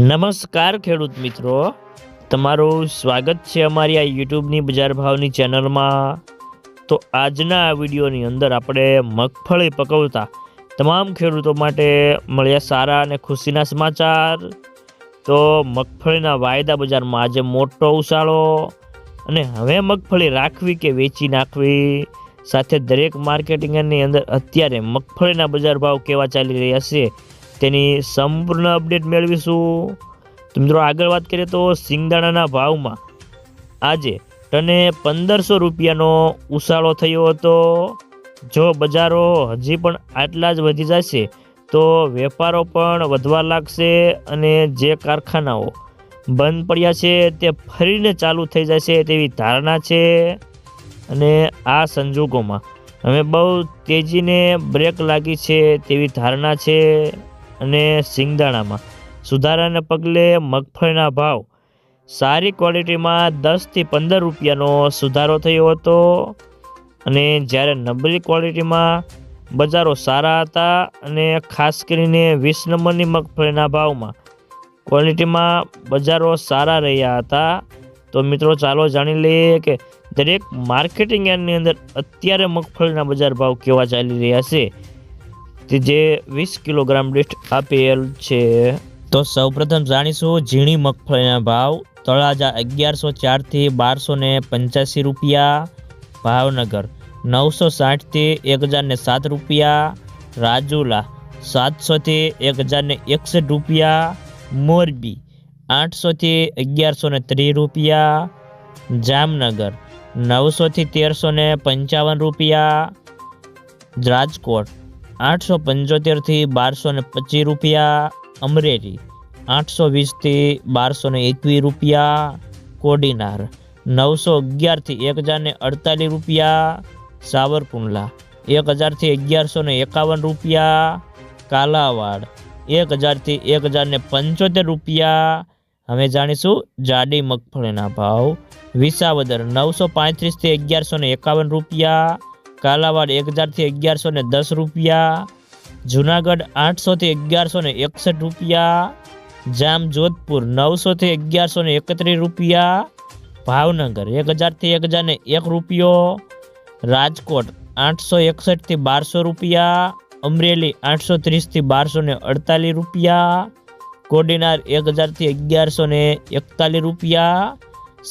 નમસ્કાર ખેડૂત મિત્રો. તમારું સ્વાગત છે અમારી આ યુટ્યુબની બજાર ભાવની ચેનલમાં. તો આજના આ વિડીયોની અંદર આપણે મગફળી પકવતા તમામ ખેડૂતો માટે મળ્યા સારા અને ખુશીના સમાચાર. તો મગફળીના વાયદા બજારમાં આજે મોટો ઉછાળો અને હવે મગફળી રાખવી કે વેચી નાખવી? સાથે દરેક માર્કેટિંગની અંદર અત્યારે મગફળીના બજાર ભાવ કેવા ચાલી રહ્યા છે? તેની સંપૂર્ણ અપડેટ મેળવીશું. તો મિત્રો આગળ વાત કરીએ તો સિંગદાણાના ભાવમાં. આજે ટને પંદરસો રૂપિયાનો ઉછાળો થયો હતો. જો બજારો હજી પણ આટલા જ વધી જશે, તો વેપારો પણ વધવા લાગશે અને જે કારખાનાઓ બંધ પડ્યા છે તે ફરીને ચાલુ થઈ જશે તેવી ધારણા છે. અને આ સંજોગોમાં હવે બહુ તેજીને બ્રેક લાગી છે તેવી ધારણા છે. અને સિંગદાણામાં. સુધારાને પગલે મગફળીના ભાવ સારી ક્વોલિટીમાં દસથી પંદર રૂપિયાનો સુધારો થયો હતો અને જ્યારે નબળી ક્વોલિટીમાં બજારો સારા હતા અને ખાસ કરીને વીસ નંબરની મગફળીના ભાવમાં ક્વોલિટીમાં બજારો સારા રહ્યા હતા, તો મિત્રો ચાલો જાણી લઈએ કે દરેક માર્કેટિંગ યાર્ડની અંદર અત્યારે મગફળીના બજાર ભાવ કેવા ચાલી રહ્યા છે. તે જે વીસ કિલોગ્રામ દીઠ આપેલ છે. તો સૌપ્રથમ જાણીશું ઝીણી મગફળીના ભાવ. તળાજા અગિયારસો ચારથી બારસો ને પંચ્યાસી રૂપિયા. ભાવનગર નવસો સાઠથી એક હજારને સાત રૂપિયા. રાજુલા સાતસોથી એક હજારને એકસઠ રૂપિયા. મોરબી આઠસોથી અગિયારસો ને ત્રીસ રૂપિયા. જામનગર નવસોથી તેરસો ને પંચાવન રૂપિયા. રાજકોટ આઠસો પંચોતેરથી બારસો ને પચીસ રૂપિયા અમરેલી. આઠસો વીસથી બારસો ને એકવીસ રૂપિયા કોડીનાર. નવસો અગિયારથી એક હજાર ને અડતાલીસ રૂપિયા સાવરકુંડલા. એક હજારથી અગિયારસો ને એકાવન રૂપિયા કાલાવાડ. એક હજારથી એક હજાર ને પંચોતેર રૂપિયા. હવે જાણીશું જાડી મગફળીના ભાવ. વિસાવદર નવસો પાંત્રીસથી અગિયારસો ને એકાવન રૂપિયા કાલાવાડ એક હજારથી અગિયારસો ને દસ રૂપિયા, જુનાગઢ આઠસોથી અગિયારસો ને એકસઠ રૂપિયા જામ જોધપુર નવસોથી અગિયારસો ને એકત્રીસ રૂપિયા, ભાવનગર એક હજારથી એક હજારને એક રૂપિયો, રાજકોટ આઠસો એકસઠથી બારસો રૂપિયા, અમરેલી આઠસો ત્રીસથી બારસો ને અડતાલીસ રૂપિયા, કોડીનાર એક હજારથી અગિયારસો ને એકતાલીસ રૂપિયા,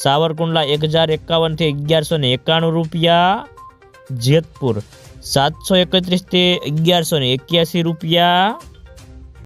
સાવરકુંડલા એક હજાર એકાવનથી અગિયારસો ને એકાણું રૂપિયા જેતપુર. સાતસો એકત્રીસથી અગિયારસો ને એક્યાસી રૂપિયા